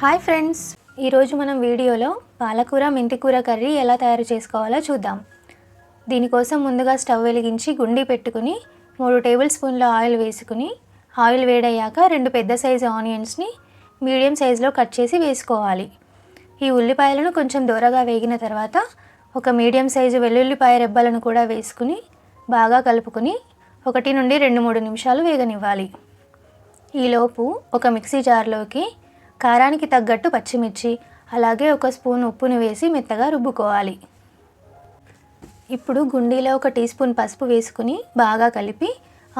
Hi friends. ఈరోజు మనం వీడియోలో పాలకూర మెంతికూర కర్రీ ఎలా తయారు చేసుకోవాలో చూద్దాం. దీనికోసం ముందుగా స్టవ్ వెలిగించి గుండి పెట్టుకుని మూడు టేబుల్ స్పూన్ల ఆయిల్ వేసుకుని ఆయిల్ వేడయ్యాక రెండు పెద్ద సైజు ఆనియన్స్ని మీడియం సైజులో కట్ చేసి వేసుకోవాలి. ఈ ఉల్లిపాయలను కొంచెం దూరగా వేగిన తర్వాత ఒక మీడియం సైజు వెల్లుల్లిపాయ రెబ్బలను కూడా వేసుకుని బాగా కలుపుకుని ఒకటి నుండి రెండు మూడు నిమిషాలు వేగనివ్వాలి. ఈలోపు ఒక మిక్సీ జార్లోకి కారానికి తగ్గట్టు పచ్చిమిర్చి అలాగే ఒక స్పూన్ ఉప్పును వేసి మెత్తగా రుబ్బుకోవాలి. ఇప్పుడు గుండీలో ఒక టీ స్పూన్ పసుపు వేసుకుని బాగా కలిపి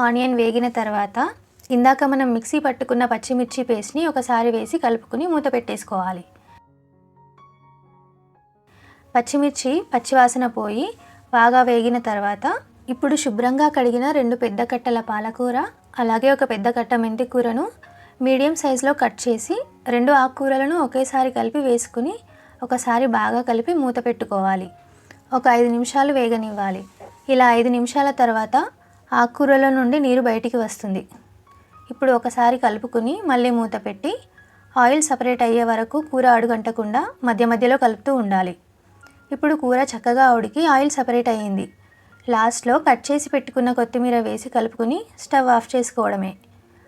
ఆనియన్ వేగిన తర్వాత ఇందాక మనం మిక్సీ పట్టుకున్న పచ్చిమిర్చి పేస్ట్ని ఒకసారి వేసి కలుపుకుని మూత పెట్టేసుకోవాలి. పచ్చిమిర్చి పచ్చివాసన పోయి బాగా వేగిన తర్వాత ఇప్పుడు శుభ్రంగా కడిగిన రెండు పెద్ద కట్టల పాలకూర అలాగే ఒక పెద్ద కట్ట మెంతి కూరను మీడియం సైజులో కట్ చేసి రెండు ఆకుకూరలను ఒకేసారి కలిపి వేసుకుని ఒకసారి బాగా కలిపి మూత పెట్టుకోవాలి. ఒక ఐదు నిమిషాలు వేగనివ్వాలి. ఇలా ఐదు నిమిషాల తర్వాత ఆకుకూరల నుండి నీరు బయటికి వస్తుంది. ఇప్పుడు ఒకసారి కలుపుకుని మళ్ళీ మూత పెట్టి ఆయిల్ సపరేట్ అయ్యే వరకు కూర అడుగంటకుండా మధ్య మధ్యలో కలుపుతూ ఉండాలి. ఇప్పుడు కూర చక్కగా ఉడికి ఆయిల్ సపరేట్ అయ్యింది. లాస్ట్లో కట్ చేసి పెట్టుకున్న కొత్తిమీర వేసి కలుపుకుని స్టవ్ ఆఫ్ చేసుకోవడమే.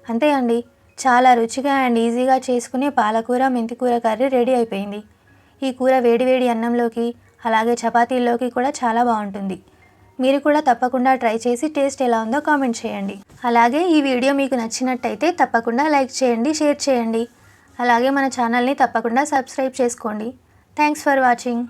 అంతే అండి. చాలా రుచిగా అండ్ ఈజీగా చేసుకునే పాలకూర మెంతికూర కర్రీ రెడీ అయిపోయింది. ఈ కూర వేడివేడి అన్నంలోకి అలాగే చపాతీల్లోకి కూడా చాలా బాగుంటుంది. మీరు కూడా తప్పకుండా ట్రై చేసి టేస్ట్ ఎలా ఉందో కామెంట్ చేయండి. అలాగే ఈ వీడియో మీకు నచ్చినట్టయితే తప్పకుండా లైక్ చేయండి షేర్ చేయండి. అలాగే మన ఛానల్ని తప్పకుండా సబ్స్క్రైబ్ చేసుకోండి. Thanks for watching.